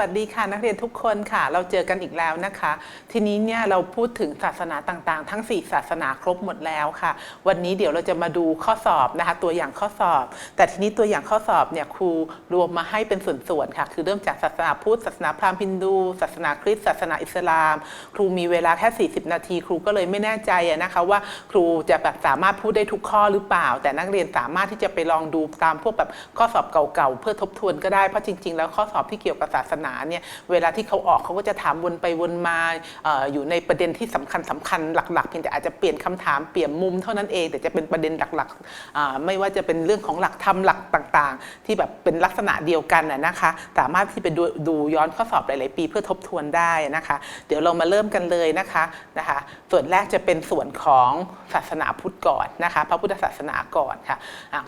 วัสดีค่ะ นักเรียนทุกคนค่ะ เราเจอกันอีกแล้วนะคะ ทีนี้เนี่ยเราพูดถึงศาสนาต่างๆ ทั้ง 4 ศาสนาครบหมดแล้วค่ะ วันนี้เดี๋ยวเราจะมาดูข้อสอบนะคะ ตัวอย่างข้อสอบ แต่ทีนี้ตัวอย่างข้อสอบเนี่ยครูรวมมาให้เป็นส่วนๆค่ะ คือเริ่มจากศาสนาพุทธศาสนาพราหมณ์ฮินดู ศาสนาคริสต์ศาสนาอิสลาม ครูมีเวลาแค่ 40 นาที ครูก็เลยไม่แน่ใจนะคะว่าครูจะแบบสามารถพูดได้ทุกข้อหรือเปล่า แต่นักเรียนสามารถที่จะไปลองดูตามพวกแบบข้อสอบเก่าๆเพื่อทบทวนก็ได้เพราะจริง ๆ แล้วข้อสอบที่เกี่ยวกับศาสนาเนี่ยเวลาที่เขาออกเขาก็จะถามวนไปวนมาอออยู่ในประเด็นที่สำคัญสคัญหลักๆเพียงแต่อาจจะเปลี่ยนคำถามเปลี่ยนมุมเท่านั้นเอง แต่จะเป็นประเด็นหลักๆไม่ว่าจะเป็นเรื่องของหลักธรรมหลักต่างๆ ที่แบบเป็นลักษณะเดียวกันนะคะ สามารถที่ไปดูดูย้อนข้อสอบหลายๆ ปีเพื่อทบทวนได้นะคะ เดี๋ยวเรามาเริ่มกันเลยนะคะนะคะ ส่วนแรกจะเป็นส่วนของศาสนาพุทธก่อนนะคะ พระพุทธศาสนาก่อนค่ะ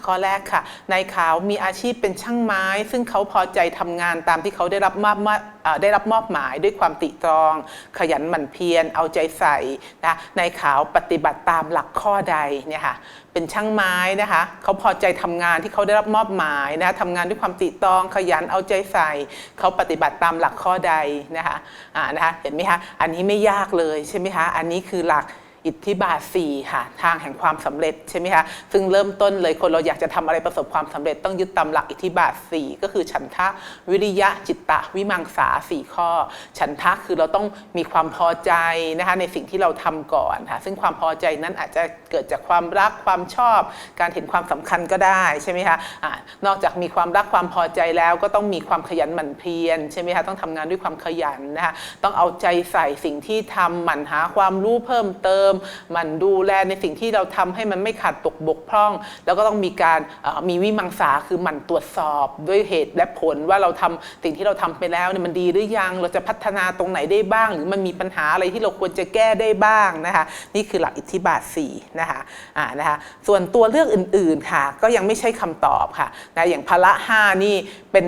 ข้อแรกค่ะนายขาวมีอาชีพเป็นช่างไม้ ซึ่งเขาพอใจทำงานตามที่เขาได้รับมอบอบอได้รับมอบหมายด้วยความติตรอง ขยันหมั่นเพียรเอาใจใส่นะนขาวปฏิบัติตามหลักข้อใดเนี่ยค่ะเป็นช่างไม้นะคะเขาพอใจทำงานที่เขาได้รับมอบหมายนะคะทำงานด้วยความติตรองขยันเอาใจใส่เขาปฏิบัติตามหลักข้อใดนะคะอ่านะคะเห็นไหมคะอันนี้ไม่ยากเลยใช่ไหมคะอันนี้คือหลัก อิทธิบาท4ค่ะทางแห่งความสำเร็จใช่ไหมคะซึ่งเริ่มต้นเลยคนเราอยากจะทำอะไรประสบความสำเร็จต้องยึดตามหลักอิทธิบาท4ก็คือฉันทะวิริยะจิตตะวิมังสาสี่ข้อ ฉันทะคือเราต้องมีความพอใจนะคะในสิ่งที่เราทำก่อนค่ะซึ่งความพอใจนั้นอาจจะเกิดจากความรักความชอบ การเห็นความสำคัญก็ได้ใช่ไหมคะอ่านอกจากมีความรักความพอใจแล้วก็ต้องมีความขยันหมั่นเพียรใช่ไหมคะต้องทำงานด้วยความขยันนะคะต้องเอาใจใส่สิ่งที่ทำหมั่นหาความรู้เพิ่มเติมหมั่นดูแลในสิ่งที่เราทำให้มันไม่ขาดตกบกพร่อง แล้วก็ต้องมีการมีวิมังสาคือหมั่นตรวจสอบด้วยเหตุและผลว่าเราทำสิ่งที่เราทำไปแล้วเนี่ยมันดีหรือยังเราจะพัฒนาตรงไหนได้บ้าง หรือมันมีปัญหาอะไรที่เราควรจะแก้ได้บ้างนะคะนี่คือหลักอิทธิบาท4นะคะอ่านะคะส่วนตัวเลือกอื่นๆค่ะก็ยังไม่ใช่คำตอบค่ะนะอย่างพละห้านี่เป็น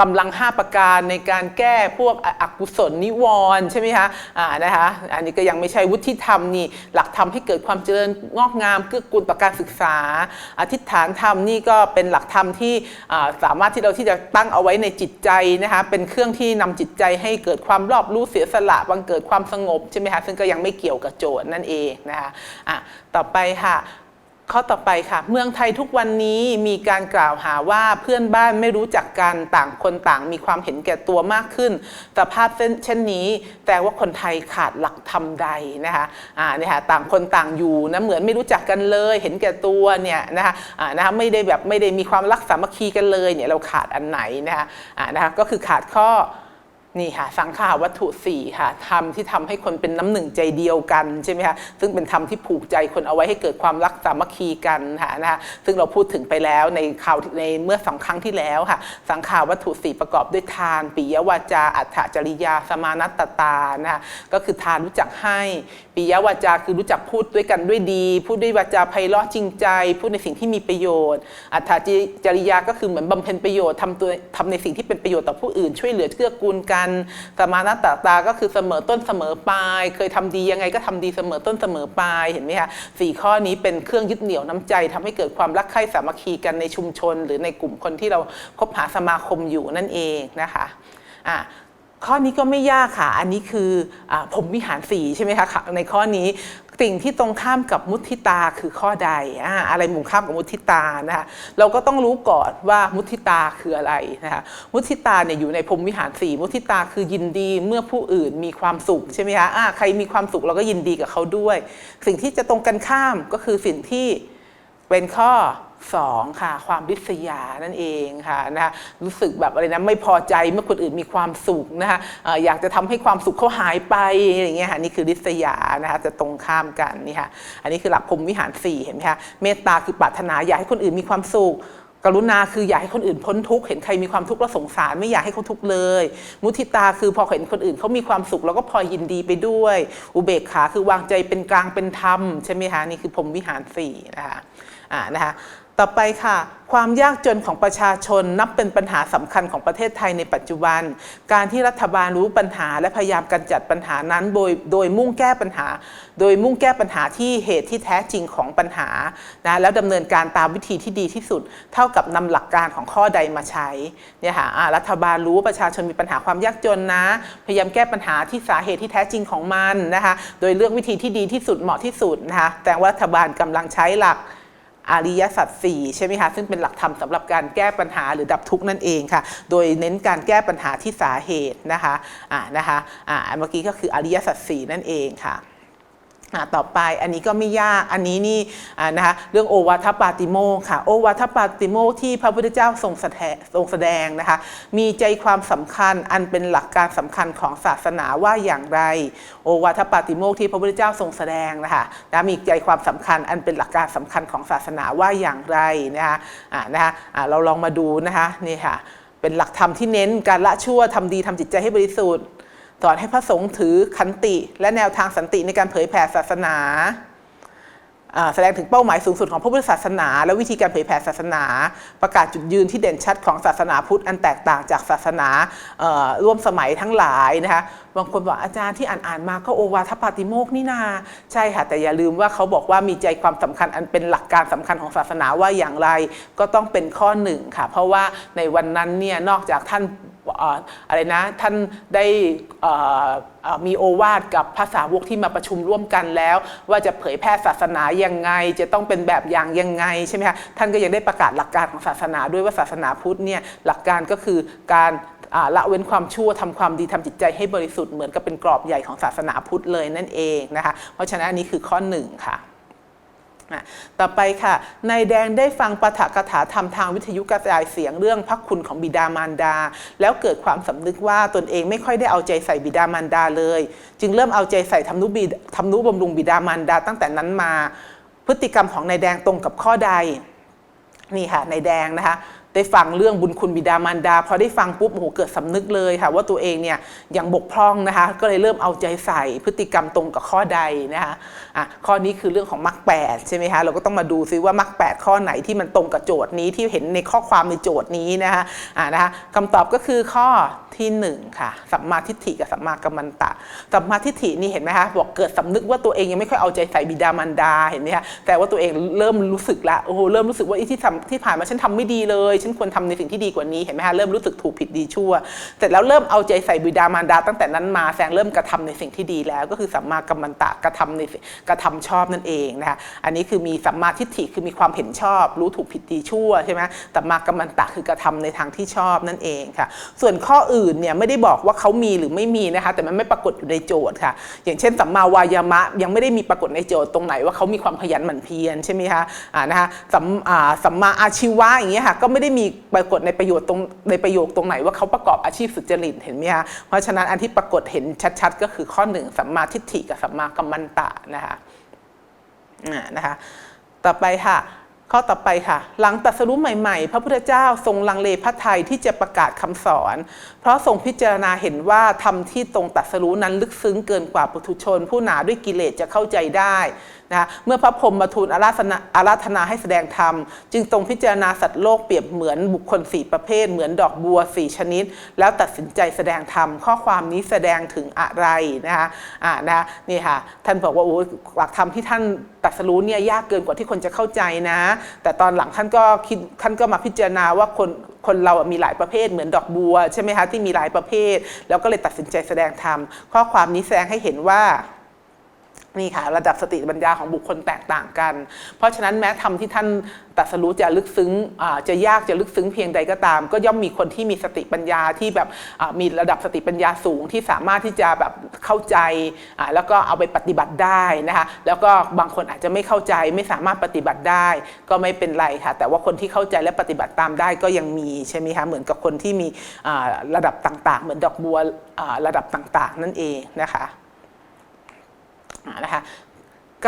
กำลัง 5 ประการในการแก้พวกอกุศลนิวรณ์ใช่ไหมคะอ่านะคะอันนี้ก็ยังไม่ใช่วุฒิธรรมนี่หลักธรรมให้เกิดความเจริญงอกงามเกื้อกูลต่อการศึกษา อธิษฐานธรรมนี่ก็เป็นหลักธรรมที่สามารถที่เราที่จะตั้งเอาไว้ในจิตใจนะคะเป็นเครื่องที่นำจิตใจให้เกิดความรอบรู้เสียสละบังเกิดความสงบใช่ไหมคะซึ่งก็ยังไม่เกี่ยวกับโจทย์นั่นเองนะคะอะต่อไปค่ะ ข้อต่อไปค่ะ เมืองไทยทุกวันนี้มีการกล่าวหาว่าเพื่อนบ้านไม่รู้จักกันต่างคนต่างมีความเห็นแก่ตัวมากขึ้นสภาพเช่นนี้แต่ว่าคนไทยขาดหลักธรรมใดนะคะอ่าเนี่ยค่ะต่างคนต่างอยู่นะเหมือนไม่รู้จักกันเลย เห็นแก่ตัวเนี่ยนะคะอ่านะคะไม่ได้แบบไม่ได้มีความรักสามัคคีกันเลยเนี่ยเราขาดอันไหนนะคะอ่านะคะก็คือขาดข้อ นี่ค่ะสังขาวัตถุ4ค่ะธรรมที่ทำให้คนเป็นน้ำหนึ่งใจเดียวกันใช่ไหมคะซึ่งเป็นธรรมที่ผูกใจคนเอาไว้ให้เกิดความรักสามัคคีกันค่ะนะคะซึ่งเราพูดถึงไปแล้วในข่าวในเมื่อสองครั้งที่แล้วค่ะ สังขาวัตถุ4ประกอบด้วยทาน ปิยวาจา อัฏฐจริยา สมานัตตานะคะก็คือทานรู้จักให้ ปิยวาจาคือรู้จักพูดด้วยกันด้วยดี พูดด้วยวาจาไพเราะจริงใจ พูดในสิ่งที่มีประโยชน์ อัฏฐจริยาก็คือเหมือนบำเพ็ญประโยชน์ทำตัวทำในสิ่งที่เป็นประโยชน์ต่อผู้อื่นช่วยเหลือเกื้อกูลกันสมานัตตาก็คือเสมอต้นเสมอปลาย เคยทำดียังไงก็ทำดีเสมอต้นเสมอปลายเห็นไหมคะสี่ข้อนี้เป็นเครื่องยึดเหนี่ยวน้ำใจทำให้เกิดความรักใคร่สามัคคีกันในชุมชน หรือในกลุ่มคนที่เราคบหาสมาคมอยู่นั่นเองนะคะอะข้อนี้ก็ไม่ยากค่ะ อันนี้คืออผมวิหารสีใช่ไหมคะ ในข้อนี้ สิ่งที่ตรงข้ามกับมุทิตาคือข้อใดอ่าอะไรหมุงข้ามกับมุทิตานะคะเราก็ต้องรู้ก่อนว่ามุทิตาคืออะไรนะคะมุทิตาเนี่ยอยู่ในพรมวิหารสี่มุทิตาคือยินดีเมื่อผู้อื่นมีความสุขใช่ไหมคะอ่าใครมีความสุขเราก็ยินดีกับเขาด้วย สิ่งที่จะตรงกันข้ามก็คือสิ่งที่เป็นข้อ สองค่ะความริษยานั่นเองค่ะนะคะรู้สึกแบบอะไรนะไม่พอใจเมื่อคนอื่นมีความสุขนะคะอยากจะทำให้ความสุขเขาหายไปอะไรอย่างเงี้ยค่ะนี่คือริษยานะคะจะตรงข้ามกันนี่ค่ะอันนี้คือหลักพรมวิหารสี่เห็นไหมคะเมตตาคือปรารถนาอยากให้คนอื่นมีความสุขกรุณาคืออยากให้คนอื่นพ้นทุกข์เห็นใครมีความทุกข์แล้วสงสารไม่อยากให้เขาทุกข์เลย มุทิตาคือพอเห็นคนอื่นเขามีความสุขเราก็พอยยินดีไปด้วย อุเบกขาคือวางใจเป็นกลางเป็นธรรมใช่ไหมคะนี่คือพรมวิหารสี่นะคะอ่านะคะ ต่อไปค่ะ ความยากจนของประชาชนนับเป็นปัญหาสำคัญของประเทศไทยในปัจจุบัน การที่รัฐบาลรู้ปัญหาและพยายามกำจัดปัญหานั้นโดยโดยมุ่งแก้ปัญหา โดยมุ่งแก้ปัญหาที่เหตุที่แท้จริงของปัญหานะแล้วดำเนินการตามวิธีที่ดีที่สุด เท่ากับนำหลักการของข้อใดมาใช้เนี่ยค่ะรัฐบาลรู้ว่าประชาชนมีปัญหาความยากจนนะ พยายามแก้ปัญหาที่สาเหตุที่แท้จริงของมันนะคะโดยเลือกวิธีที่ดีที่สุดเหมาะที่สุดนะคะแต่ว่ารัฐบาลกำลังใช้หลัก อริยสัจสี่ใช่ไหมคะซึ่งเป็นหลักธรรมสำหรับการแก้ปัญหาหรือดับทุกข์นั่นเองค่ะ โดยเน้นการแก้ปัญหาที่สาเหตุนะคะอ่านะคะอ่าเมื่อกี้ก็คืออริยสัจสี่นั่นเองค่ะ ต่อไปอันนี้ก็ไม่ยากอันนี้นี่นะคะเรื่องโอวาทปาติโมค่ะโอวาทปาติโมที่พระพุทธเจ้าทรงแสดงทรงแสดงนะคะมีใจความสำคัญอันเป็นหลักการสำคัญของศาสนาว่าอย่างไร โอวาทปาติโมที่พระพุทธเจ้าทรงแสดงนะคะนะมีใจความสำคัญอันเป็นหลักการสำคัญของศาสนาว่าอย่างไรนะคะอ่านะคะอ่าเราลองมาดูนะคะนี่ค่ะเป็นหลักธรรมที่เน้นการละชั่วทำดีทำจิตใจให้บริสุทธิ์ สอนให้พระสงฆ์ถือขันติ และแนวทางสันติในการเผยแผ่ศาสนา แสดงถึงเป้าหมายสูงสุดของพระพุทธศาสนา และวิธีการเผยแผ่ศาสนา ประกาศจุดยืนที่เด่นชัดของศาสนาพุทธอันแตกต่างจากศาสนาร่วมสมัยทั้งหลายนะคะบางคนบอกอาจารย์ที่อ่านอ่านมาก็โอวาทปาติโมกนี่นา ใช่ค่ะแต่อย่าลืมว่าเขาบอกว่ามีใจความสำคัญอันเป็นหลักการสำคัญของศาสนาว่าอย่างไรก็ต้องเป็นข้อหนึ่งค่ะเพราะว่าในวันนั้นเนี่ยนอกจากท่าน อะไรนะท่านได้มีโอวาทกับภาษาวกที่มาประชุมร่วมกันแล้ว ว่าจะเผยแพร่ศาสนายังไง จะต้องเป็นแบบอย่างยังไงใช่ไหมคะท่านก็ยังได้ประกาศหลักการของศาสนาด้วยว่าศาสนาพุทธเนี่ยหลักการก็คือการละเว้นความชั่วทำความดีทำจิตใจให้บริสุทธิ์เหมือนกับเป็นกรอบใหญ่ของศาสนาพุทธเลยนั่นเองนะคะเพราะฉะนั้นอันนี้คือข้อหนึ่งค่ะ อะต่อไปค่ะนายแดงได้ฟังปาฐกถาธรรมทางวิทยุกระจายเสียงเรื่องพระคุณของบิดามารดา แล้วเกิดความสำนึกว่าตนเองไม่ค่อยได้เอาใจใส่บิดามารดาเลย จึงเริ่มเอาใจใส่ทำนุบิดทำนุบำรุงบิดามารดา ตั้งแต่นั้นมา พฤติกรรมของนายแดงตรงกับข้อใดนี่ค่ะนายแดงนะคะ ได้ฟังเรื่องบุญคุณบิดามารดาพอได้ฟังปุ๊บโอ้โหเกิดสำนึกเลยค่ะว่าตัวเองเนี่ยยังบกพร่องนะคะ ก็เลยเริ่มเอาใจใส่พฤติกรรมตรงกับข้อใดนะคะอะข้อนี้คือเรื่องของมรรคแปดใช่ไหมคะเราก็ต้องมาดูซิว่ามรรคแปดข้อไหนที่มันตรงกับโจทย์นี้ที่เห็นในข้อความในโจทย์นี้นะคะอะนะคะคำตอบก็คือข้อที่หนึ่งค่ะสัมมาทิฏฐิกับสัมมากัมมันตะสัมมาทิฏฐินี่เห็นไหมคะบอกเกิดสำนึกว่าตัวเองยังไม่ค่อยเอาใจใส่บิดามารดาเห็นไหมคะแต่ว่าตัวเองเริ่มรู้สึกละโอ้โหเริ่มรู้สึกว่าอ้ที่ทำที่ผ่านมาฉันทำไม่ดีเลยฉันควรทำในสิ่งที่ดีกว่านี้เห็นไหมคะเริ่มรู้สึกถูกผิดดีชั่วแต่แล้วเริ่มเอาใจใส่บิดามารดา ตั้งแต่นั้นมาแสดงเริ่มกระทำในสิ่งที่ดีแล้ว ก็คือสัมมากัมมันตะกระทำในกระทำชอบนั่นเองนะคะอันนี้คือมีสัมมาทิฏฐิคือมีความเห็นชอบ รู้ถูกผิดดีชั่วใช่ไหมสัมมากัมมันตะคือกระทำในทางที่ชอบนั่นเองค่ะ ส่วนข้ออื่นเนี่ยไม่ได้บอกว่าเขามีหรือไม่มีนะคะแต่มันไม่ปรากฏอยู่ในโจทย์ค่ะ อย่างเช่นสัมมาวายามะยังไม่ได้มีปรากฏในโจทย์ตรงไหนว่าเขามีความขยันหมั่นเพียรใช่ไหมคะอ่านะคะสัมสัมมาอาชีวะอย่างเงี้ยค่ะก็ไม่ได้ไมีปรากฏในประโยชน์ตรงในประโยคตรงไหนว่าเขาประกอบอาชีพสุจริตเห็นไหมคะเพราะฉะนั้นอันที่ปรากฏเห็นชัดๆ ก็คือข้อหนึ่งสัมมาทิฏฐิกับสัมมากัมมันตะนะคะอ่านะคะต่อไปค่ะข้อต่อไปค่ะ หลังตรัสรู้ใหม่ ๆ พระพุทธเจ้าทรงลังเลพระทัยที่จะประกาศคำสอน เพราะทรงพิจารณาเห็นว่าธรรมที่ตรงตรัสรู้นั้นลึกซึ้งเกินกว่าปุถุชน ผู้หนาด้วยกิเลสจะเข้าใจได้ นะเมื่อพระพรหมมาทูลอาราธนาอาราธนาให้แสดงธรรม จึงทรงพิจารณาสัตว์โลกเปรียบเหมือนบุคคลสี่ประเภท เหมือนดอกบัวสี่ชนิด แล้วตัดสินใจแสดงธรรม ข้อความนี้แสดงถึงอะไรนะคะอ่านะนี่ค่ะท่านบอกว่าโอ้หลักธรรมที่ท่านตรัสรู้เนี่ยยากเกินกว่าที่คนจะเข้าใจนะ แต่ตอนหลังท่านก็คิดท่านก็มาพิจารณาว่าคนคนเรามีหลายประเภทเหมือนดอกบัวใช่ไหมคะที่มีหลายประเภท แล้วก็เลยตัดสินใจแสดงธรรมข้อความนี้แสดงให้เห็นว่า นี่ค่ะระดับสติปัญญาของบุคคลแตกต่างกัน เพราะฉะนั้นแม้ธรรมที่ท่านตรัสรู้จะลึกซึ้งจะยากจะลึกซึ้งเพียงใดก็ตาม ก็ย่อมมีคนที่มีสติปัญญาที่แบบมีระดับสติปัญญาสูงที่สามารถที่จะแบบเข้าใจแล้วก็เอาไปปฏิบัติได้นะคะแล้วก็บางคนอาจจะไม่เข้าใจไม่สามารถปฏิบัติได้ ก็ไม่เป็นไรค่ะ แต่ว่าคนที่เข้าใจและปฏิบัติตามได้ก็ยังมีใช่ไหมคะเหมือนกับคนที่มีระดับต่างๆ เหมือนดอกบัวระดับต่างๆ นั่นเองนะคะ นะคะ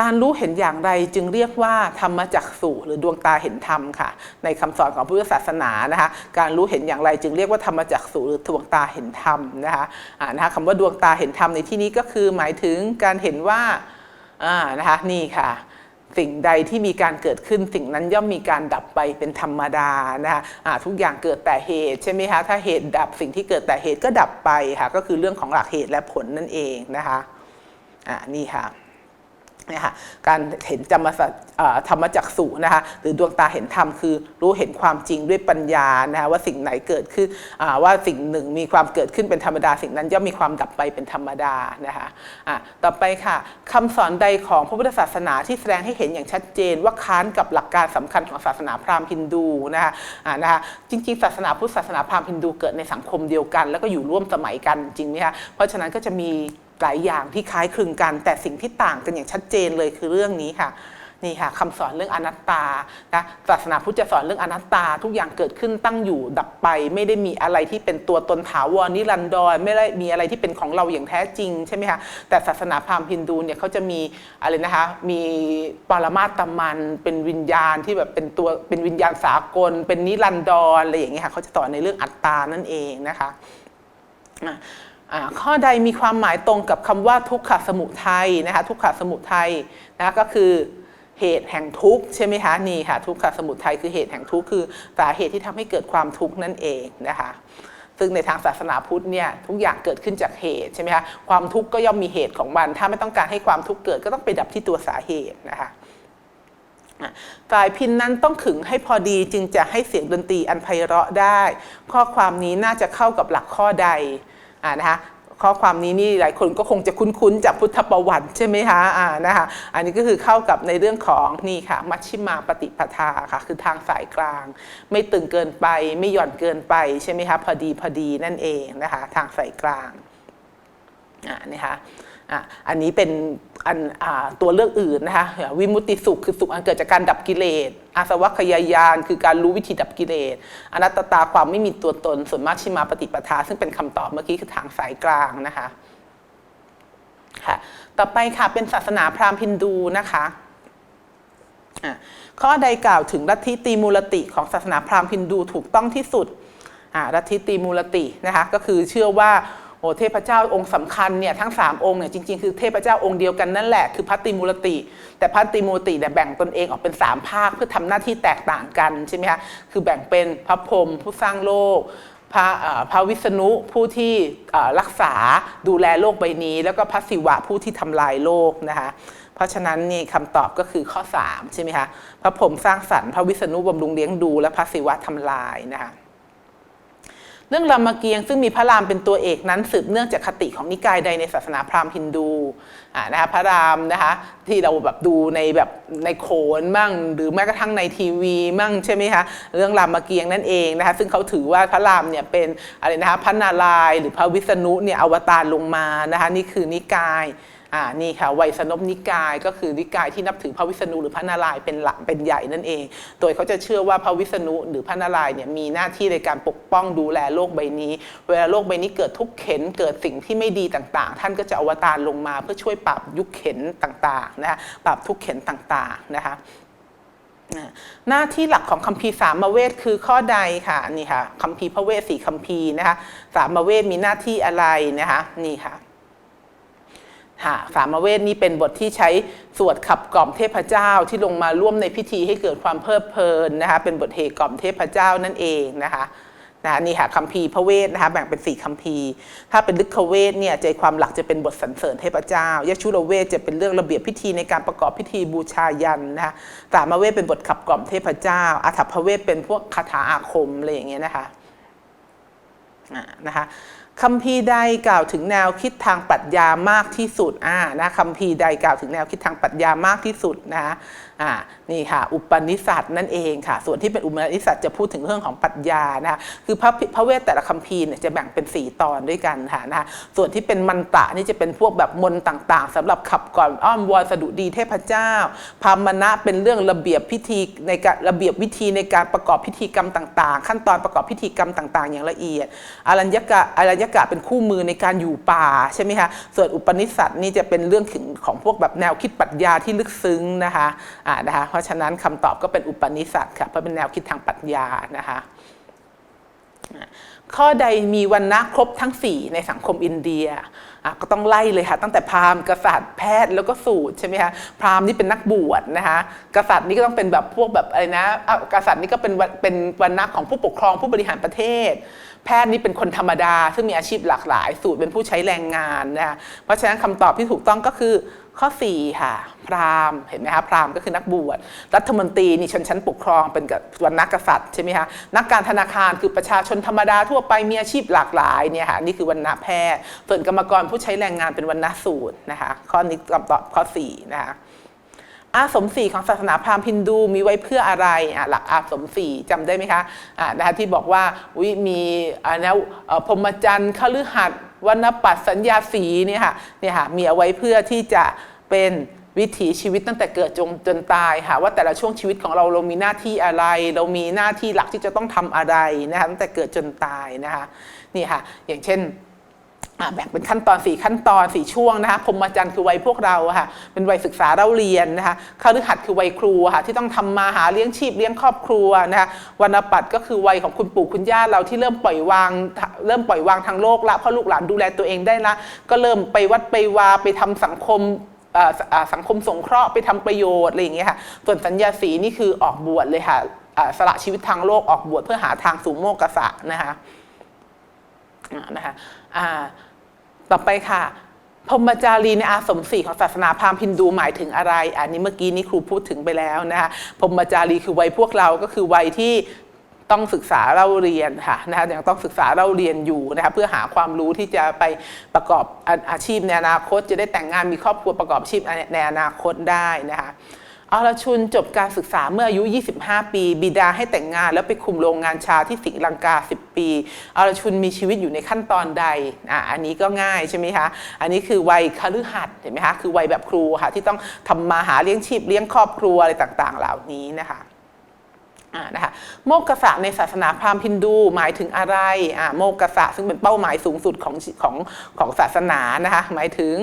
การรู้เห็นอย่างไรจึงเรียกว่าธรรมจักสุหรือดวงตาเห็นธรรมค่ะ ในคำสอนของพุทธศาสนานะคะ การรู้เห็นอย่างไรจึงเรียกว่าธรรมจักสุหรือดวงตาเห็นธรรมนะคะอ่านะคะคำว่าดวงตาเห็นธรรมในที่นี้ก็คือหมายถึงการเห็นว่าอ่านะคะนี่ค่ะสิ่งใดที่มีการเกิดขึ้นสิ่งนั้นย่อมมีการดับไปเป็นธรรมดานะคะทุกอย่างเกิดแต่เหตุใช่ไหมคะถ้าเหตุดับสิ่งที่เกิดแต่เหตุก็ดับไปค่ะก็คือเรื่องของหลักเหตุและผลนั่นเองนะคะ อ่านี่ค่ะนี่ค่ะการเห็นธรรมธรรมจักสุนะคะหรือดวงตาเห็นธรรมคือ รู้เห็นความจริงด้วยปัญญานะคะว่าสิ่งไหนเกิดขึ้นว่าสิ่งหนึ่งมีความเกิดขึ้นเป็นธรรมดา สิ่งนั้นย่อมมีความดับไปเป็นธรรมดานะคะอะต่อไปค่ะคำสอนใดของพระพุทธศาสนาที่แสดงให้เห็นอย่างชัดเจน ว่าค้านกับหลักการสำคัญของศาสนาพราหมณ์ฮินดูนะคะอ่านะคะจริงๆ ศาสนาพุทธศาสนาพราหมณ์ฮินดูเกิดในสังคมเดียวกัน แล้วก็อยู่ร่วมสมัยกันจริงไหมคะเพราะฉะนั้นก็จะมี หลายอย่างที่คล้ายคลึงกัน แต่สิ่งที่ต่างกันอย่างชัดเจนเลยคือเรื่องนี้ค่ะนี่ค่ะคำสอนเรื่องอนัตตานะศาสนาพุทธจะสอนเรื่องอนัตตา ทุกอย่างเกิดขึ้นตั้งอยู่ดับไป ไม่ได้มีอะไรที่เป็นตัวตนถาวรนิรันดรไม่ได้มีอะไรที่เป็นของเราอย่างแท้จริงใช่ไหมคะแต่ศาสนาพราหมณ์ฮินดูเนี่ยเขาจะมีอะไรนะคะมีปรมาตมันเป็นวิญญาณที่แบบเป็นตัวเป็นวิญญาณสากล เป็นนิรันดรอะไรอย่างเงี้ยค่ะเขาจะสอนในเรื่องอัตตานั่นเองนะคะอะ ข้อใดมีความหมายตรงกับคำว่าทุกขสมุทัยนะคะทุกขสมุทัยนะคะก็คือเหตุแห่งทุกข์ใช่ไหมคะนี่ค่ะทุกขสมุทัยคือเหตุแห่งทุกข์คือสาเหตุที่ทำให้เกิดความทุกข์นั่นเองนะคะซึ่งในทางศาสนาพุทธเนี่ยทุกอย่างเกิดขึ้นจากเหตุใช่ไหมคะความทุกข์ก็ย่อมมีเหตุของมัน ถ้าไม่ต้องการให้ความทุกข์เกิดก็ต้องไปดับที่ตัวสาเหตุนะคะสายพินนั้นต้องขึงให้พอดีจึงจะให้เสียงดนตรีอันไพเราะได้ ข้อความนี้น่าจะเข้ากับหลักข้อใด อ่านะคะข้อความนี้นี่หลายคนก็คงจะคุ้นๆจากพุทธประวัติใช่ไหมคะอ่านะคะอันนี้ก็คือเข้ากับในเรื่องของนี่ค่ะมัชชิมาปฏิปทาค่ะคือทางสายกลาง ไม่ตึงเกินไปไม่หย่อนเกินไปใช่ไหมคะพอดีพอดีนั่นเองนะคะทางสายกลางอ่านี่คะอะอันนี้เป็น อันอตัวเลือกอื่นนะคะวิมุตติสุขคือสุขอันเกิดจากการดับกิเลสอาสวัคยายานคือการรู้วิธีดับกิเลสอนัตตาความไม่มีตัวตนส่วนมากชิมาปฏิปทา ซึ่งเป็นคำตอบเมื่อกี้คือทางสายกลางนะคะค่ะต่อไปค่ะเป็นศาสนาพราหมณ์ฮินดูนะคะอะข้อใดกล่าวถึงลัทธิตีมูลติของศาสนาพราหมณ์ฮินดูถูกต้องที่สุดอ่าลัทธิตีมูลตินะคะก็คือเชื่อว่า โอ้เทพเจ้าองค์สำคัญเนี่ยทั้ง 3 องค์เนี่ยจริงๆคือเทพเจ้าองค์เดียวกันนั่นแหละคือพัตติมูลติ แต่พัตติมูลติเนี่ยแบ่งตนเองออกเป็น 3 ภาคเพื่อทำหน้าที่แตกต่างกันใช่ไหมคะคือแบ่งเป็นพระพรหมผู้สร้างโลกพระพระวิษณุผู้ที่รักษาดูแลโลกใบนี้ แล้วก็พระศิวะผู้ที่ทำลายโลกนะคะเพราะฉะนั้นนี่คำตอบก็คือข้อ 3 ใช่ไหมคะพระพรหมสร้างสรรค์พระวิษณุบำรุงเลี้ยงดู และพระศิวะทำลายนะคะ เรื่องรามเกียรติ์ซึ่งมีพระรามเป็นตัวเอกนั้นสืบเนื่องจากคติของนิกายใดในศาสนาพราหมณ์ฮินดูนะคะพระรามนะคะที่เราแบบดูในแบบในโขนมั่งหรือแม้กระทั่งในทีวีมั่งใช่ไหมคะเรื่องรามเกียรติ์นั่นเองนะคะซึ่งเขาถือว่าพระรามเนี่ยเป็นอะไรนะคะพระนารายณ์หรือพระวิษณุเนี่ยอวตารลงมานะคะนี่คือนิกาย อ่านี่ค่ะไวยสนพนิกายก็คือนิกายที่นับถือพระวิษณุหรือพระนารายณ์เป็นหลักเป็นใหญ่นั่นเอง โดยเขาจะเชื่อว่าพระวิษณุหรือพระนารายณ์เนี่ยมีหน้าที่ในการปกป้องดูแลโลกใบนี้ เวลาโลกใบนี้เกิดทุกข์เข็นเกิดสิ่งที่ไม่ดีต่างๆ ท่านก็จะอวตารลงมาเพื่อช่วยปรับยุคเข็นต่างๆนะคะปรับทุกข์เข็นต่างๆนะคะหน้าที่หลักของคัมภีร์สามเวทคือข้อใดค่ะนี่ค่ะคัมภีร์พระเวทสี่คัมภีร์นะคะสามเวทมีหน้าที่อะไรนะคะนี่ค่ะ สามเวทนี้เป็นบทที่ใช้สวดขับกล่อมเทพเจ้าที่ลงมาร่วมในพิธีให้เกิดความเพลิดเพลินนะคะเป็นบทเหกล่อมเทพเจ้านั่นเองนะคะนะนี่ค่ะคัมภีร์พระเวทนะคะแบ่งเป็นสี่คัมภีร์ ถ้าเป็นลึกขเวทเนี่ยใจความหลักจะเป็นบทสรรเสริญเทพเจ้ายชุรเวทจะเป็นเรื่องระเบียบพิธีในการประกอบพิธีบูชายันนะคะสามเวทเป็นบทขับกล่อมเทพเจ้าอาถัพพเวทเป็นพวกคาถาอาคมอะไรอย่างเงี้ยนะคะนะคะ คำพีร์ใดกล่าวถึงแนวคิดทางปรัชญามากที่สุดอ่านะคำพีร์ใดกล่าวถึงแนวคิดทางปรัชญามากที่สุดนะ อ่านี่ค่ะ อุปนิสัตนั่นเองค่ะ ส่วนที่เป็นอุปนิสัตจะพูดถึงเรื่องของปรัชญานะคะคือพระพระเวทแต่ละคำพีร์เนี่ยจะแบ่งเป็น 4 ตอนด้วยกันค่ะนะคะส่วนที่เป็นมันตะนี่จะเป็นพวกแบบมนต์ต่างๆสำหรับขับก่อนอ้อมวอนสดุดีเทพเจ้าพามณะเป็นเรื่องระเบียบพิธีในการระเบียบวิธีในการประกอบพิธีกรรมต่าง ๆ ขั้นตอนประกอบพิธีกรรมต่าง ๆ อย่างละเอียดอรัญญกะอรัญญกะเป็นคู่มือในการอยู่ป่าใช่ไหมคะส่วนอุปนิสัตนี่จะเป็นเรื่องถึงของพวกแบบแนวคิดปรัชญาที่ลึกซึ้งนะคะนะคะเพราะฉะนั้นคำตอบก็เป็นอุปนิสัตค่ะเพราะเป็นแนวคิดทางปรัชญานะคะข้อใดมีวันนะครบทั้ง 4 ในสังคมอินเดียก็ต้องไล่เลยค่ะ ตั้งแต่พราหมณ์กษัตริย์แพทย์แล้วก็สูตรใช่ไหมคะพราหมณ์นี่เป็นนักบวชนะคะกษัตริย์นี่ก็ต้องเป็นแบบพวกแบบอะไรนะะกษัตริย์นี่ก็เป็นวันเป็นวันนะของผู้ปกครองผู้บริหารประเทศ แพทย์นี่เป็นคนธรรมดา ซึ่งมีอาชีพหลากหลาย สูตรเป็นผู้ใช้แรงงานนะคะเพราะฉะนั้นคำตอบที่ถูกต้องก็คือ ข้อ 4 ค่ะ พราหมณ์เห็นไหมคะพราหมณ์ก็คือนักบวชรัฐมนตรีนี่ชนชั้นปกครองเป็นกับวันนักกษัตริย์ใช่ไหมคะนักการธนาคารคือประชาชนธรรมดาทั่วไปมีอาชีพหลากหลายเนี่ยค่ะนี่คือวันณะแพทย์ส่วนกรรมกรผู้ใช้แรงงานเป็นวันณะสูตรนะคะข้อนี้คำตอบข้อ 4 นะคะอาสมสีของศาสนาพราหมณ์ฮินดูมีไว้เพื่ออะไรอะหลักอาสมสีจำได้ไหมคะอะนะคะที่บอกว่าอุยมีอ่านะพรหมจรรย์คฤหัสถ์วรรณปัตสัญญาสีเนี่ยค่ะเนี่ยค่ะมีเอาไว้เพื่อที่จะ เป็นวิถีชีวิตตั้งแต่เกิดจนจนตายค่ะว่าแต่ละช่วงชีวิตของเราเรามีหน้าที่อะไร เรามีหน้าที่หลักที่จะต้องทำอะไรนะคะตั้งแต่เกิดจนตายนะคะนี่ค่ะอย่างเช่นแบ่งเป็นขั้นตอน 4 ขั้นตอน 4 ช่วงนะคะพรหมจรรย์คือวัยพวกเราค่ะเป็นวัยศึกษาเล่าเรียนนะคะคฤหัสถ์คือวัยครูค่ะที่ต้องทำมาหาเลี้ยงชีพเลี้ยงครอบครัวนะคะวรรณปัตก็คือวัยของคุณปู่คุณย่าเราที่เริ่มปล่อยวางเริ่มปล่อยวางทางโลกละเพราะลูกหลานดูแลตัวเองได้ละก็เริ่มไปวัดไปวาไปทำสังคม สังคมสงเคราะห์ไปทำประโยชน์อะไรอย่างเงี้ยค่ะ ส่วนสัญญาสีนี่คือออกบวชเลยค่ะสละชีวิตทางโลกออกบวชเพื่อหาทางสู่โมกขะนะคะนะคะต่อไปค่ะพรมจารีในอาสมสี่ของศาสนาพราหมณ์ฮินดูหมายถึงอะไร อันนี้เมื่อกี้นี้ครูพูดถึงไปแล้วนะคะพรมจารีคือวัยพวกเราก็คือวัยที่ ต้องศึกษาเล่าเรียนค่ะนะคะยังต้องศึกษาเล่าเรียนอยู่นะคะเพื่อหาความรู้ที่จะไปประกอบอาอาชีพในอนาคต จะได้แต่งงานมีครอบครัวประกอบอาชีพในอนาคตได้นะคะอรชุนจบการศึกษาเมื่ออายุ 25 ปี บิดาให้แต่งงานแล้วไปคุมโรงงานชาที่สิงห์ลังกา 10 ปีอรชุนมีชีวิตอยู่ในขั้นตอนใดอะอันนี้ก็ง่ายใช่ไหมคะอันนี้คือวัยคฤหัสถ์เห็นไหมคะคือวัยแบบครูค่ะที่ต้องทำมาหาเลี้ยงชีพเลี้ยงครอบครัวอะไรต่างๆ เหล่านี้นะคะ นะคะโมกขษะในศาสนาพราหมณ์ฮินดูหมายถึงอะไรโมกขษะซึ่งเป็นเป้าหมายสูงสุดของของของศาสนานะคะหมายถึง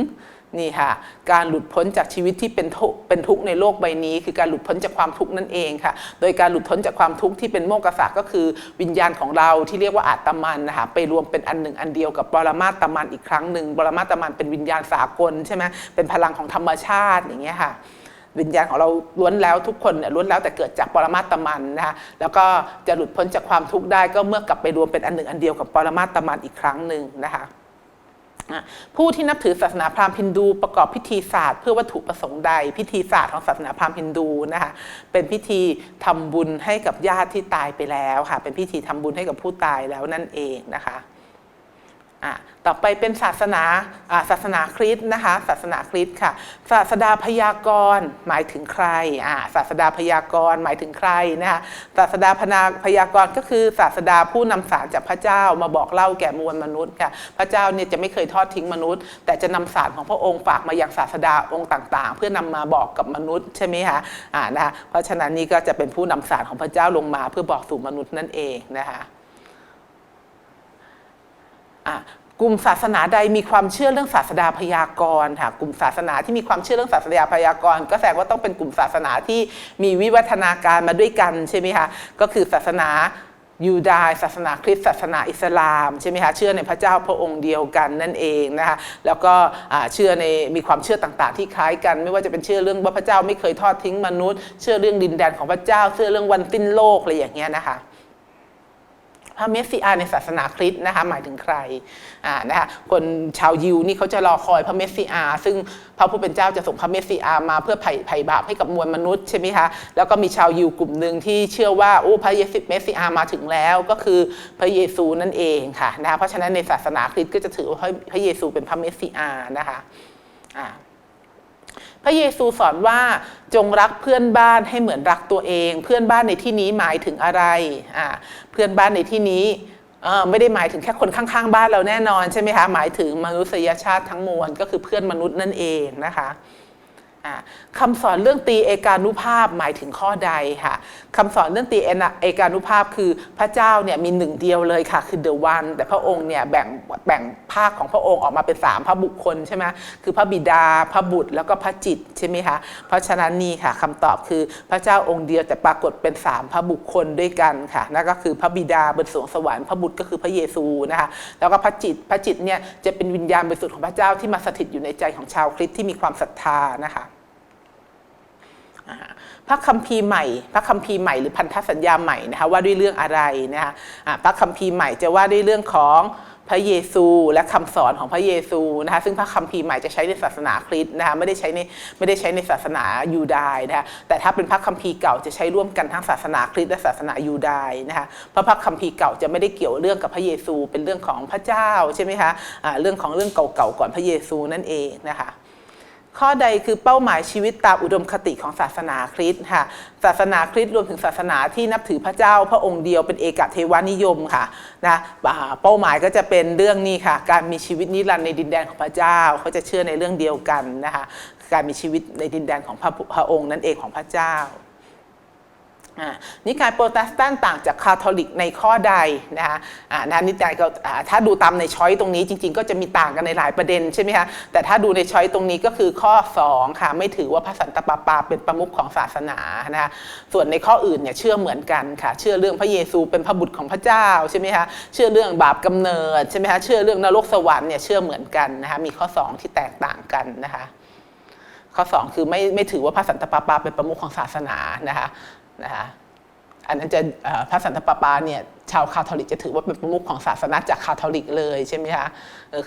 นี่ค่ะการหลุดพ้นจากชีวิตที่เป็นทุกข์เป็นทุกข์ในโลกใบนี้ คือการหลุดพ้นจากความทุกข์นั่นเองค่ะ โดยการหลุดพ้นจากความทุกข์ที่เป็นโมกขษะก็คือวิญญาณของเราที่เรียกว่าอาตมันนะคะไปรวมเป็นอันหนึ่งอันเดียวกับปรมาตมันอีกครั้งหนึ่งปรมาตมันเป็นวิญญาณสากลใช่ไหมเป็นพลังของธรรมชาติอย่างเงี้ยค่ะ วิญญาณของเราล้วนแล้วทุกคนเนี่ยล้วนแล้วแต่เกิดจากปรมาตมันนะคะแล้วก็จะหลุดพ้นจากความทุกข์ได้ก็เมื่อกลับไปรวมเป็นอันหนึ่งอันเดียวกับปรมาตมันอีกครั้งหนึ่งนะคะผู้ที่นับถือศาสนาพราหมณ์ฮินดูประกอบพิธีศาสตร์เพื่อวัตถุประสงค์ใด พิธีศาสตร์ของศาสนาพราหมณ์ฮินดูนะคะเป็นพิธีทำบุญให้กับญาติที่ตายไปแล้วค่ะเป็นพิธีทำบุญให้กับผู้ตายแล้วนั่นเองนะคะ ต่อไปเป็นศาสนาศาสนาคริสต์นะคะศาสนาคริสต์ค่ะ ศาสดาพยากรณ์หมายถึงใครศาสดาพยากรณ์หมายถึงใครนะคะศาสดาพนาพยากรณ์ก็คือศาสดาผู้นำสารจากพระเจ้ามาบอกเล่าแก่มวลมนุษย์ค่ะพระเจ้าเนี่ยจะไม่เคยทอดทิ้งมนุษย์ แต่จะนำสารของพระองค์ฝากมาอยังศาสดาองค์ต่างๆ เพื่อนำมาบอกกับมนุษย์ใช่ไหมคะอ่านะคะเพราะฉะนั้นนี่ก็จะเป็นผู้นำสารของพระเจ้าลงมาเพื่อบอกสู่มนุษย์นั่นเองนะคะ กลุ่มศาสนาใดมีความเชื่อเรื่องศาสดาพยากรณ์ค่ะกลุ่มศาสนาที่มีความเชื่อเรื่องศาสดาพยากรณ์ก็แสดงว่าต้องเป็นกลุ่มศาสนาที่มีวิวัฒนาการมาด้วยกันใช่ไหมคะก็คือศาสนายูดาห์ศาสนาคริสต์ศาสนาอิสลามใช่ไหมคะเชื่อในพระเจ้าพระองค์เดียวกันนั่นเองนะคะแล้วก็เชื่อในมีความเชื่อต่างๆ ที่คล้ายกัน ไม่ว่าจะเป็นเชื่อเรื่องว่าพระเจ้าไม่เคยทอดทิ้งมนุษย์ เชื่อเรื่องดินแดนของพระเจ้า เชื่อเรื่องวันสิ้นโลกอะไรอย่างเงี้ยนะคะ พระเมสสิอาในศาสนาคริสต์นะคะหมายถึงใครอ่านะคะคนชาวยิวนี่เขาจะรอคอยพระเมสสิอา ซึ่งพระผู้เป็นเจ้าจะส่งพระเมสสิอามาเพื่อไถ่ไถ่บาปให้กับมวลมนุษย์ใช่ไหมคะแล้วก็มีชาวยิวกลุ่มหนึ่งที่เชื่อว่าโอ้พระเยซูเมสสิอามาถึงแล้วก็คือพระเยซูนั่นเองค่ะนะคะเพราะฉะนั้นในศาสนาคริสต์ก็จะถือว่าพระเยซูเป็นพระเมสสิอานะคะอ่า พระเยซูสอนว่าจงรักเพื่อนบ้านให้เหมือนรักตัวเอง เพื่อนบ้านในที่นี้หมายถึงอะไรอ่าเพื่อนบ้านในที่นี้ไม่ได้หมายถึงแค่คนข้างๆ บ้านเราแน่นอนใช่ไหมคะหมายถึงมนุษยชาติทั้งมวลก็คือเพื่อนมนุษย์นั่นเองนะคะ คำสอนเรื่องตีเอกานุภาพหมายถึงข้อใดค่ะคำสอนเรื่องตีเอกานุภาพคือพระเจ้าเนี่ยมีหนึ่งเดียวเลยค่ะ คือ the one แต่พระองค์เนี่ยแบ่งแบ่งภาคของพระองค์ออกมาเป็นสามพระบุคคลใช่ไหมคือพระบิดาพระบุตรแล้วก็พระจิตใช่ไหมคะเพราะฉะนั้นนี่ค่ะคำตอบคือพระเจ้าองค์เดียวแต่ปรากฏเป็นสามพระบุคคลด้วยกันค่ะนั่นก็คือพระบิดาบนสวงสวรรค์พระบุตรก็คือพระเยซูนะคะแล้วก็พระจิตพระจิตเนี่ยจะเป็นวิญญาณบริสุทธิ์ของพระเจ้าที่มาสถิตอยู่ในใจของชาวคริสต์ที่มีความศรัทธานะคะ พระคัมภีร์ใหม่ พระคัมภีร์ใหม่หรือพันธสัญญาใหม่นะคะว่าด้วยเรื่องอะไรนะคะพระคัมภีร์ใหม่จะว่าด้วยเรื่องของพระเยซูและคำสอนของพระเยซูนะคะซึ่งพระคัมภีร์ใหม่จะใช้ในศาสนาคริสต์นะคะไม่ได้ใช้ในไม่ได้ใช้ในศาสนายูดายนะคะแต่ถ้าเป็นพระคัมภีร์เก่าจะใช้ร่วมกันทั้งศาสนาคริสต์และศาสนายูดายนะคะเพราะพระคัมภีร์เก่าจะไม่ได้เกี่ยวเรื่องกับพระเยซู เป็นเรื่องของพระเจ้าใช่ไหมคะอ่าเรื่องของเรื่องเก่าๆก่อนพระเยซูนั่นเองนะคะ ข้อใดคือเป้าหมายชีวิตตามอุดมคติของศาสนาคริสต์ค่ะ ศาสนาคริสต์รวมถึงศาสนาที่นับถือพระเจ้า พระองค์เดียวเป็นเอกเทวานิยมค่ะนะเป้าหมายก็จะเป็นเรื่องนี้ค่ะ การมีชีวิตนิรันดร์ในดินแดนของพระเจ้าเขาจะเชื่อในเรื่องเดียวกันนะคะการมีชีวิตในดินแดนของพระพระองค์นั่นเองของพระเจ้า นิกายโปรเตสแตนต์ต่างจากคาทอลิกในข้อใดนะคะนะนิกายก็อ่ถ้าดูตามในช้อยตรงนี้จริง ๆ ก็จะมีต่างกันในหลายประเด็นใช่ไหมคะแต่ถ้าดูในช้อยตรงนี้ก็คือข้อ 2 ค่ะ ไม่ถือว่าพระสันตะปาปาเป็นประมุขของศาสนานะคะส่วนในข้ออื่นเนี่ยเชื่อเหมือนกันค่ะ เชื่อเรื่องพระเยซูเป็นพระบุตรของพระเจ้าใช่ไหมคะเชื่อเรื่องบาปกำเนิดใช่ไหมคะเชื่อเรื่องนรกสวรรค์เนี่ยเชื่อเหมือนกันนะคะมีข้อ 2 ที่แตกต่างกันนะคะข้อ 2 คือไม่ไม่ถือว่าพระสันตะปาปาเป็นประมุขของศาสนานะคะ นะคะอันนั้นจะพระสันตะปาปาเนี่ยชาวคาทอลิกจะถือว่าเป็นประมุขของศาสนาจากคาทอลิกเลยใช่ไหมคะ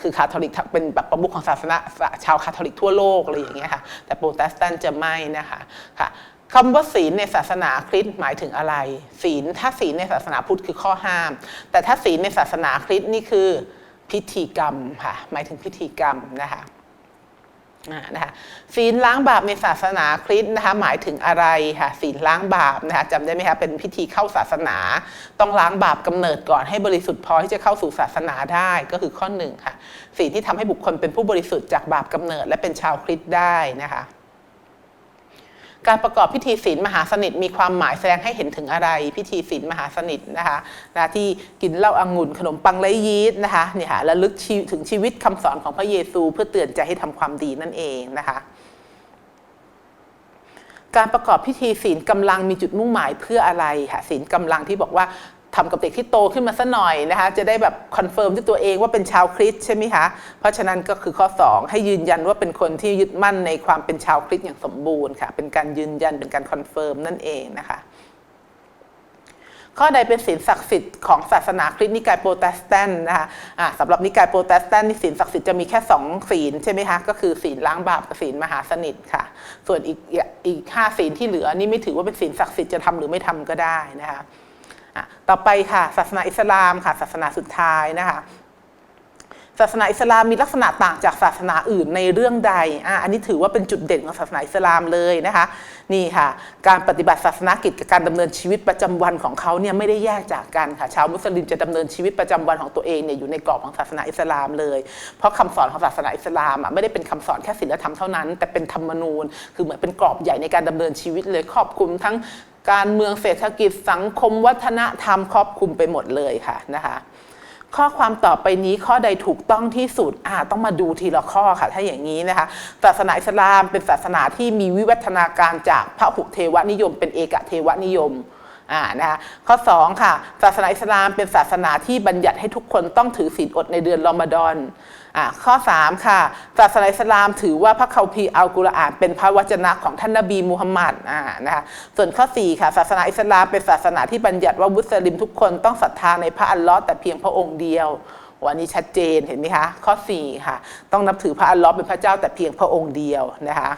คือคาทอลิกเป็นแบบประมุขของศาสนาชาวคาทอลิกทั่วโลกอะไรอย่างเงี้ยค่ะแต่โปรเตสแตนต์จะไม่นะคะค่ะคำว่าศีลในศาสนาคริสต์หมายถึงอะไร ศีลถ้าศีลในศาสนาพุทธคือข้อห้าม แต่ถ้าศีลในศาสนาคริสต์นี่คือพิธีกรรมค่ะหมายถึงพิธีกรรมนะคะ นะคะศีลล้างบาปในศาสนาคริสต์นะคะหมายถึงอะไรค่ะศีลล้างบาปนะคะจำได้ไหมคะเป็นพิธีเข้าศาสนา ต้องล้างบาปกำเนิดก่อนให้บริสุทธิ์พอที่จะเข้าสู่ศาสนาได้ก็คือข้อหนึ่งค่ะศีลที่ทำให้บุคคลเป็นผู้บริสุทธิ์จากบาปกำเนิดและเป็นชาวคริสต์ได้นะคะ การประกอบพิธีศีลมหาสนิทมีความหมายแสดงให้เห็นถึงอะไร พิธีศีลมหาสนิทนะคะนะที่กินเหล้าองุ่นขนมปังไรยีสต์นะคะเนี่ยค่ะระลึกถึงชีวิตคำสอนของพระเยซูเพื่อเตือนใจให้ทำความดีนั่นเองนะคะการประกอบพิธีศีลกำลังมีจุดมุ่งหมายเพื่ออะไรค่ะศีลกำลังที่บอกว่า ทำกับเด็กที่โตขึ้นมาสัหน่อยนะคะจะได้แบบคอนเฟิร์มด้วยตัวเองว่าเป็นชาวคริสต์ใช่ไหมคะเพราะฉะนั้นก็คือข้อ 2 ให้ยืนยันว่าเป็นคนที่ยึดมั่นในความเป็นชาวคริสต์อย่างสมบูรณ์ค่ะเป็นการยืนยันเป็นการคอนเฟิร์มนั่นเองนะคะข้อใดเป็นศีลศักดิ์สิทธิ์ของศาสนาคริสต์นิกายโปรเตสแตนต์นะคะอ่าสำหรับนิกายโปรเตสแตนต์นี่ศีลศักดิ์สิทธิ์จะมีแค่สองศีลใช่ไหมคะ ก็คือศีลล้างบาปกับศีลมหาสนิทค่ะ ส่วนอีกอีกห้าศีลที่เหลือนี่ไม่ถือว่าเป็นศีลศักดิ์สิทธิ์จะทำหรือไม่ทำก็ได้นะคะ ต่อไปค่ะ ศาสนาอิสลามค่ะ ศาสนาสุดท้ายนะคะ ศาสนาอิสลามมีลักษณะต่างจากศาสนาอื่นในเรื่องใดอะอันนี้ถือว่าเป็นจุดเด่นของศาสนาอิสลามเลยนะคะ นี่ค่ะ การปฏิบัติศาสนกิจกับการดำเนินชีวิตประจำวันของเขาเนี่ยไม่ได้แยกจากกันค่ะ ชาวมุสลิมจะดำเนินชีวิตประจำวันของตัวเองเนี่ยอยู่ในกรอบของศาสนาอิสลามเลย เพราะคำสอนของศาสนาอิสลามอะไม่ได้เป็นคำสอนแค่ศีลธรรมเท่านั้น แต่เป็นธรรมนูญ คือเหมือนเป็นกรอบใหญ่ในการดำเนินชีวิตเลยครอบคลุมทั้ง การเมืองเศรษฐกิจสังคมวัฒนธรรมครอบคลุมไปหมดเลยค่ะนะคะข้อความต่อไปนี้ข้อใดถูกต้องที่สุดอ่าต้องมาดูทีละข้อค่ะ ถ้าอย่างนี้นะคะ ศาสนาอิสลามเป็นศาสนาที่มีวิวัฒนาการจากพระหุเทวนิยม เป็นเอกเทวนิยม อ่านะคะข้อ 2 ค่ะ ศาสนาอิสลามเป็นศาสนาที่บัญญัติให้ทุกคนต้องถือศีลอดในเดือนรอมฎอนอ่าข้อ 3 ค่ะ ศาสนาอิสลามถือว่าพระคัมภีร์อัลกุรอาน เป็นพระวจนะของท่านนบีมูฮัมมัดอ่านะคะส่วนข้อ 4 ค่ะ ศาสนาอิสลามเป็นศาสนาที่บัญญัติว่ามุสลิมทุกคนต้องศรัทธาในพระอัลลอฮ์แต่เพียงพระองค์เดียววันนี้ชัดเจนเห็นไหมคะ ข้อ 4 ค่ะ ต้องนับถือพระอัลลอฮ์เป็นพระเจ้าแต่เพียงพระองค์เดียวนะคะ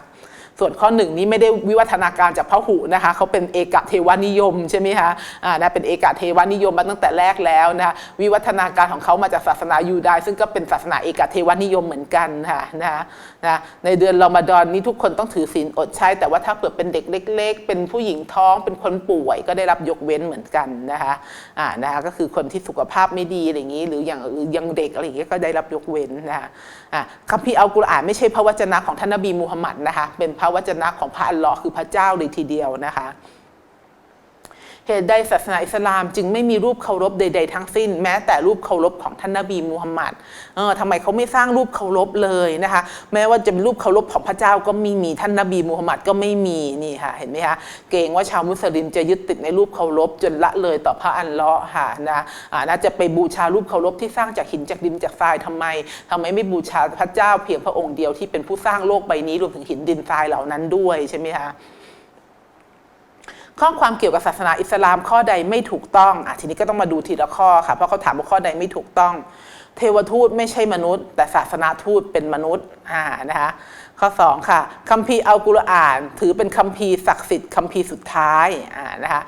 ส่วนข้อหนึ่งนี้ไม่ได้วิวัฒนาการจากพระหุนะคะเขาเป็นเอกเทวานิยมใช่ไหมคะอ่านะเป็นเอกเทวานิยมมาตั้งแต่แรกแล้วนะคะวิวัฒนาการของเขามาจากศาสนายูดายซึ่งก็เป็นศาสนาเอกเทวานิยมเหมือนกันค่ะนะคะ นะในเดือนรอมฎอนนี้ทุกคนต้องถือศีลอดใช่แต่ว่าถ้าเผื่อเป็นเด็กเล็ก ๆ เป็นผู้หญิงท้องเป็นคนป่วย ก็ได้รับยกเว้นเหมือนกันนะคะอ่านะคะก็คือคนที่สุขภาพไม่ดีอะไรอย่างนี้ หรืออย่างหรือยังเด็กอะไรอย่างเงี้ก็ได้รับยกเว้นนะคะอ่าคัมภีร์อัลกุรอานไม่ใช่พระวจนะของท่านนบีมูฮัมมัดนะคะเป็นพระวจนะของพระอัลลอฮ์คือพระเจ้าเลยทีเดียวนะคะ เหตุใดศาสนาอิสลามจึงไม่มีรูปเคารพใด ๆ ทั้งสิ้น แม้แต่รูปเคารพของท่านนบีมูฮัมมัดเออทำไมเขาไม่สร้างรูปเคารพเลยนะคะ แม้ว่าจะเป็นรูปเคารพของพระเจ้าก็ไม่มีท่านนบีมูฮัมมัดก็ไม่มีนี่ค่ะเห็นไหมคะเกรงว่าชาวมุสลิมจะยึดติดในรูปเคารพจนละเลยต่อพระอัลเลอฮ์ค่ะนะอ่าน่าจะไปบูชารูปเคารพที่สร้างจากหินจากดินจากทรายทำไมทำไมไม่บูชาพระเจ้าเพียงพระองค์เดียวที่เป็นผู้สร้างโลกใบนี้รวมถึงหินดินทรายเหล่านั้นด้วยใช่ไหมคะ ข้อความเกี่ยวกับศาสนาอิสลามข้อใดไม่ถูกต้องอะทีนี้ก็ต้องมาดูทีละข้อค่ะ เพราะเขาถามว่าข้อใดไม่ถูกต้อง เทวทูตไม่ใช่มนุษย์ แต่ศาสนาทูตเป็นมนุษย์อ่านะคะข้อ 2 ค่ะคัมภีร์อัลกุรอาน ถือเป็นคัมภีร์ศักดิ์สิทธิ์คัมภีร์สุดท้ายอ่านะคะ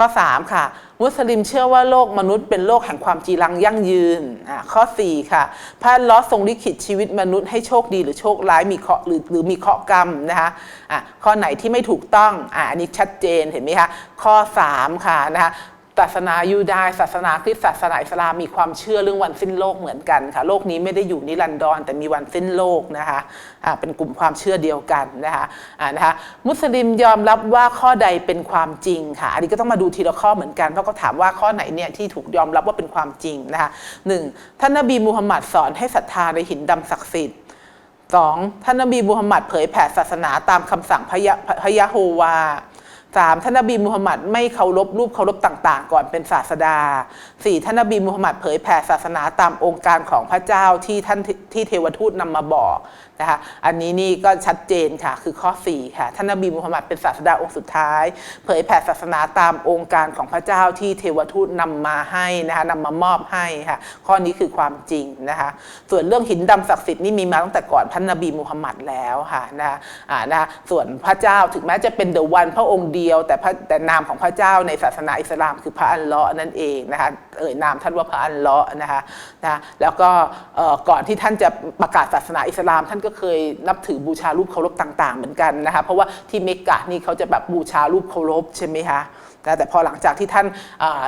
ข้อ 3 ค่ะ มุสลิมเชื่อว่าโลกมนุษย์เป็นโลกแห่งความจีรังยั่งยืนอ่าข้อ 4 ค่ะพระลอทรงลิขิตชีวิตมนุษย์ให้โชคดีหรือโชคร้ายมีเคราะห์หรือหรือมีเคราะห์กรรมนะคะอะข้อไหนที่ไม่ถูกต้องอ่าอันนี้ชัดเจนเห็นไหมคะข้อ 3 ค่ะนะคะ ศาสนายูดายศาสนาคริสต์ศาสนาอิสลามมีความเชื่อเรื่องวันสิ้นโลกเหมือนกันค่ะ โลกนี้ไม่ได้อยู่นิรันดรแต่มีวันสิ้นโลกนะคะอ่าเป็นกลุ่มความเชื่อเดียวกันนะคะอ่านะคะมุสลิมยอมรับว่าข้อใดเป็นความจริงค่ะ อันนี้ก็ต้องมาดูทีละข้อเหมือนกันเพราะเขาถามว่าข้อไหนเนี่ยที่ถูกยอมรับว่าเป็นความจริงนะคะหนึ่งท่านนบีมูฮัมมัดสอนให้ศรัทธาในหินดำศักดิ์สิทธิ์สองท่านนบีมูฮัมมัดเผยแผ่ศาสนาตามคำสั่งพระยะพระยะโฮวา สามท่านนบีมูฮัมมัดไม่เคารพรูปเคารพต่างๆ ก่อนเป็นศาสดาสี่ท่านนบีมูฮัมมัดเผยแผ่ศาสนาตามองค์การของพระเจ้าที่ท่านที่เทวทูตนำมาบอก นะคะอันนี้นี่ก็ชัดเจนค่ะคือข้อ 4 ค่ะ ท่านนบีมูฮัมมัดเป็นศาสดาองค์สุดท้าย เผยแผ่ศาสนาตามองค์การของพระเจ้าที่เทวทูตนำมาให้นะคะนำมามอบให้ค่ะ ข้อนี้คือความจริงนะคะ ส่วนเรื่องหินดำศักดิ์สิทธิ์นี่มีมาตั้งแต่ก่อนท่านนบีมูฮัมมัดแล้วค่ะนะคะอ่านะคะส่วนพระเจ้าถึงแม้จะเป็นเดอะวันพระองค์เดียว แต่แต่นามของพระเจ้าในศาสนาอิสลามคือพระอัลเลาะห์นั่นเองนะคะ เอ่ยนามท่านว่าพระอัลเลาะนะคะนะแล้วก็ก่อนที่ท่านจะประกาศศาสนาอิสลาม ท่านก็เคยนับถือบูชารูปเคารพต่าง ๆ เหมือนกันนะคะเพราะว่าที่เมกะนี่เขาจะแบบบูชารูปเคารพใช่ไหมคะนะแต่พอหลังจากที่ท่าน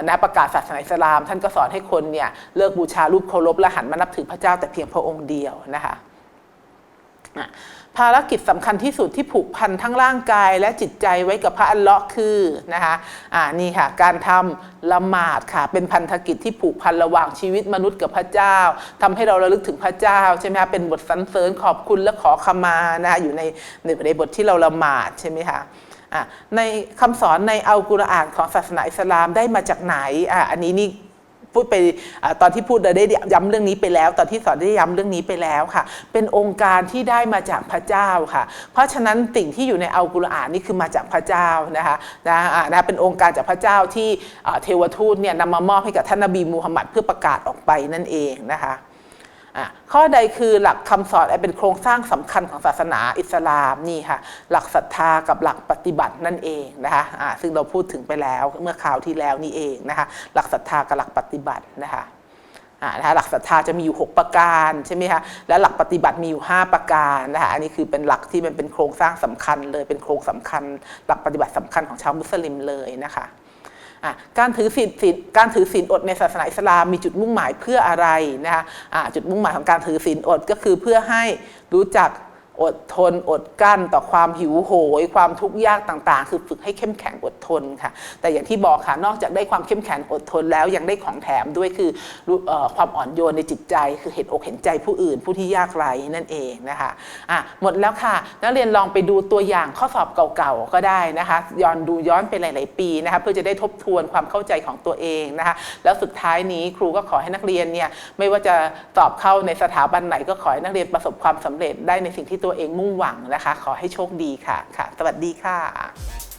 นะประกาศศาสนาอิสลาม ท่านก็สอนให้คนเนี่ยเลิกบูชารูปเคารพและหันมานับถือพระเจ้าแต่เพียงพระองค์เดียวนะคะ ภารกิจสำคัญที่สุดที่ผูกพันทั้งร่างกายและจิตใจไว้กับพระอัลเลาะห์คือนะคะอ่านี่ค่ะ การทำละหมาดค่ะ เป็นพันธกิจที่ผูกพันระหว่างชีวิตมนุษย์กับพระเจ้าทำให้เราระลึกถึงพระเจ้าใช่ไหมคะเป็นบทสรรเสริญขอบคุณและขอขมานะคะอยู่ในในในบทที่เราละหมาดใช่ไหมคะในคำสอนในอัลกุรอานของศาสนาอิสลามได้มาจากไหนอะอันนี้นี่ พูดไปอตอนที่พูดได้ย้ำเรื่องนี้ไปแล้ว ตอนที่สอนได้ย้ำเรื่องนี้ไปแล้วค่ะ เป็นองค์การที่ได้มาจากพระเจ้าค่ะ เพราะฉะนั้นสิ่งที่อยู่ในอัลกุรอานนี่คือมาจากพระเจ้านะคะนะนะเป็นองค์การจากพระเจ้าที่เทวทูตเนี่ยนำมามอบให้กับท่านนบีมูฮัมหมัดเพื่อประกาศออกไปนั่นเองนะคะ ข้อใดคือหลักคำสอนเป็นโครงสร้างสำคัญของศาสนาอิสลามนี่ค่ะ หลักศรัทธากับหลักปฏิบัตินั่นเองนะคะอ่าซึ่งเราพูดถึงไปแล้วเมื่อคราวที่แล้วนี่เองนะคะ หลักศรัทธากับหลักปฏิบัตินะคะอ่านะคะหลักศรัทธาจะมีอยู่ 6 ประการใช่ไหมคะและหลักปฏิบัติมีอยู่ 5 ประการนะคะอันนี้คือเป็นหลักที่มันเป็นโครงสร้างสำคัญเลยเป็นโครงสำคัญ หลักปฏิบัติสำคัญของชาวมุสลิมเลยนะคะ การถือศีลการถือศีลอดในศาสนาอิสลามมีจุดมุ่งหมายเพื่ออะไรนะคะะจุดมุ่งหมายของการถือศีลอดก็คือเพื่อให้รู้จัก อดทนอดกั้นต่อความหิวโหย ความทุกข์ยากต่างๆ คือฝึกให้เข้มแข็งอดทนค่ะ แต่อย่างที่บอกค่ะนอกจากได้ความเข้มแข็งอดทนแล้วยังได้ของแถมด้วยคือออความอ่อนโยนในจิตใจ คือเห็นอกเห็นใจผู้อื่น ผู้ที่ยากไร้นั่นเองนะคะอะหมดแล้วค่ะ นักเรียนลองไปดูตัวอย่างข้อสอบเก่าๆก็ได้นะคะย้อนดูย้อนไปหลาย ๆ ปีนะคะเพื่อจะได้ทบทวนความเข้าใจของตัวเองนะคะแล้วสุดท้ายนี้ครูก็ขอให้นักเรียนเนี่ยไม่ว่าจะสอบเข้าในสถาบันไหนก็ขอให้นักเรียนประสบความสำเร็จได้ในสิ่งที่ตัวเองมุ่งหวังนะคะ ขอให้โชคดีค่ะค่ะ สวัสดีค่ะ